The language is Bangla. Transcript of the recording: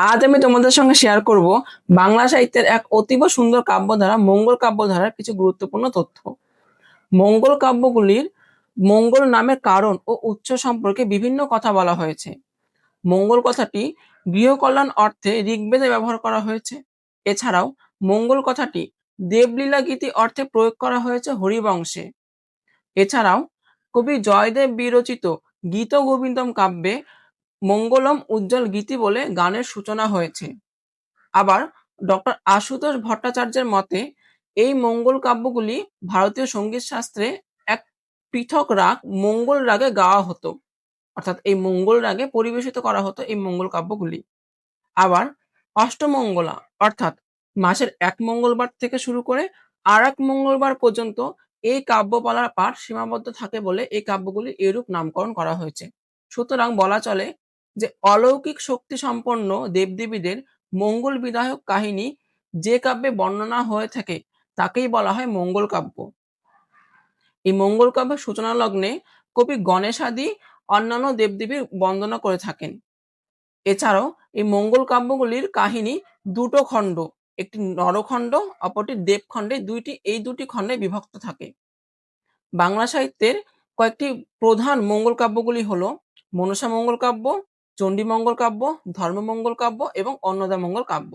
আজ আমি তোমাদের সঙ্গে শেয়ার করব বাংলা সাহিত্যের এক অতীব সুন্দর কাব্যধারা, মঙ্গল কাব্যধারার কিছু গুরুত্বপূর্ণ তথ্য। মঙ্গল কাব্যগুলির মঙ্গল নামের কারণ ও উৎস সম্পর্কে বিভিন্ন কথা বলা হয়েছে। মঙ্গল কথাটি গৃহকল্যাণ অর্থে ঋগ্বেদে ব্যবহার করা হয়েছে। এছাড়াও মঙ্গল কথাটি দেবলীলা গীতি অর্থে প্রয়োগ করা হয়েছে হরিবংশে। এছাড়াও কবি জয়দেব বিরচিত গীত গোবিন্দম কাব্যে মঙ্গলম উজ্জ্বল গীতি বলে গানের সূচনা হয়েছে। আবার ডক্টর আশুতোষ ভট্টাচার্যের মতে, এই মঙ্গল কাব্যগুলি ভারতীয় সংগীত শাস্ত্রে এক পৃথক রাগ মঙ্গল রাগে গাওয়া হতো। অর্থাৎ এই মঙ্গল রাগে পরিবেশিত করা হতো এই মঙ্গল কাব্যগুলি। আবার অষ্টমঙ্গলা, অর্থাৎ মাসের এক মঙ্গলবার থেকে শুরু করে আর এক মঙ্গলবার পর্যন্ত এই কাব্যপালার পাঠ সীমাবদ্ধ থাকে বলে এই কাব্যগুলি এরূপ নামকরণ করা হয়েছে। সুতরাং বলা চলে যে অলৌকিক শক্তি সম্পন্ন দেবদেবীদের মঙ্গল বিধায়ক কাহিনী যে কাব্যে বর্ণনা হয়ে থাকে, তাকেই বলা হয় মঙ্গল কাব্য। এই মঙ্গল কাব্যের সূচনা লগ্নে কবি গণেশাদি অন্যান্য দেবদেবীর বন্দনা করে থাকেন। এছাড়াও এই মঙ্গল কাব্যগুলির কাহিনী দুটো খণ্ড, একটি নরখণ্ড, অপরটি দেবখণ্ডে, দুইটি, এই দুটি খণ্ডে বিভক্ত থাকে। বাংলা সাহিত্যের কয়েকটি প্রধান মঙ্গল কাব্যগুলি হলো মনসা মঙ্গল কাব্য চণ্ডীমঙ্গল কাব্য ধর্মমঙ্গল কাব্য এবং অন্নদামঙ্গল কাব্য।